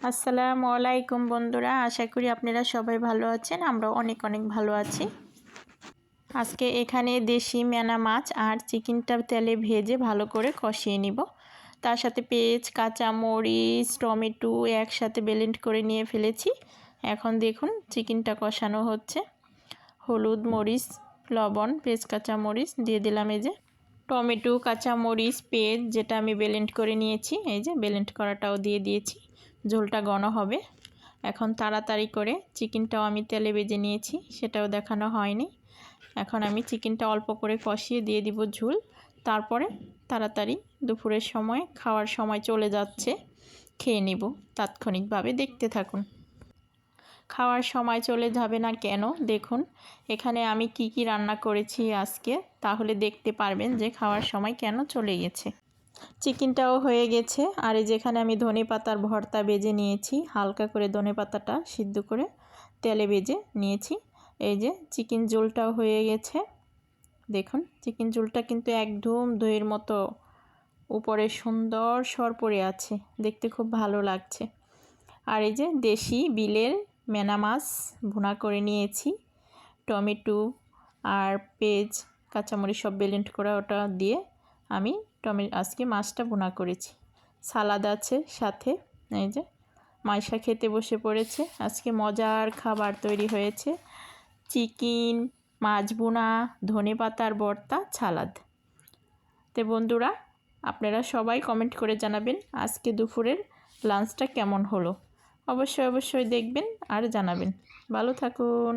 আসসালামু আলাইকুম বন্ধুরা, আশা করি আপনারা সবাই ভালো আছেন আমরা অনেক অনেক ভালো আছি। আজকে এখানে দেশি মেনা মাছ আর চিকেনটা তেলে ভেজে ভালো করে কষিয়ে নিব। তার সাথে পেঁয়াজ, কাঁচা মরিচ, টমেটো একসাথে বেলেন্ড করে নিয়ে ফেলেছি। এখন দেখুন চিকেনটা কষানো হচ্ছে। হলুদ মরিচ, লবণ, পেঁয়াজ, কাঁচা মরিচ দিয়ে দিলাম এই যে। টমেটো, কাঁচা মরিচ, পেঁয়াজ যেটা আমি বেলেন্ড করে নিয়েছি, এই যে বেলেন্ড করাটাও দিয়ে দিয়েছি। ঝোলটা ঘন হবে। এখন তাড়াতাড়ি করে চিকেনটাও আমি তেলে বেজে নিয়েছি, সেটাও দেখানো হয়নি। এখন আমি চিকেনটা অল্প করে কষিয়ে দিয়ে দিব ঝোল। তারপরে তাড়াতাড়ি দুপুরের সময়, খাওয়ার সময় চলে যাচ্ছে, খেয়ে নেব তাৎক্ষণিকভাবে, দেখতে থাকুন। খাওয়ার সময় চলে যাবে না কেন? দেখুন, এখানে আমি কি কি রান্না করেছি আজকে, তাহলে দেখতে পারবেন যে খাওয়ার সময় কেন চলে গেছে। চিকেনটাও হয়ে গেছে। আর এই যেখানে আমি ধনে পাতার ভর্তা বেজে নিয়েছি। হালকা করে ধনে পাতাটা সিদ্ধ করে তেলে বেজে নিয়েছি। এই যে চিকেন ঝোলটাও হয়ে গেছে। দেখুন, চিকেন ঝোলটা কিন্তু একদম দইয়ের মতো উপরে সুন্দর সর পড়ে আছে। দেখতে খুব ভালো লাগছে। আর এই যে দেশি বিলের মেনা মাছ ভুনা করে নিয়েছি। টমেটো আর পেঁয়াজ, কাঁচামরিচ সব বেলেন্ট করা ওটা দিয়ে। আমি টমে আজকে মাছটা বোনা করেছি। সালাদ আছে সাথে, এই যে মাইশা খেতে বসে পড়েছে। আজকে মজার খাবার তৈরি হয়েছে, চিকেন, মাছ বোনা ধনে পাতার ভর্তা ছালাদ তে বন্ধুরা, আপনারা সবাই কমেন্ট করে জানাবেন আজকে দুপুরের লাঞ্চটা কেমন হলো। অবশ্যই অবশ্যই দেখবেন আর জানাবেন। ভালো থাকুন।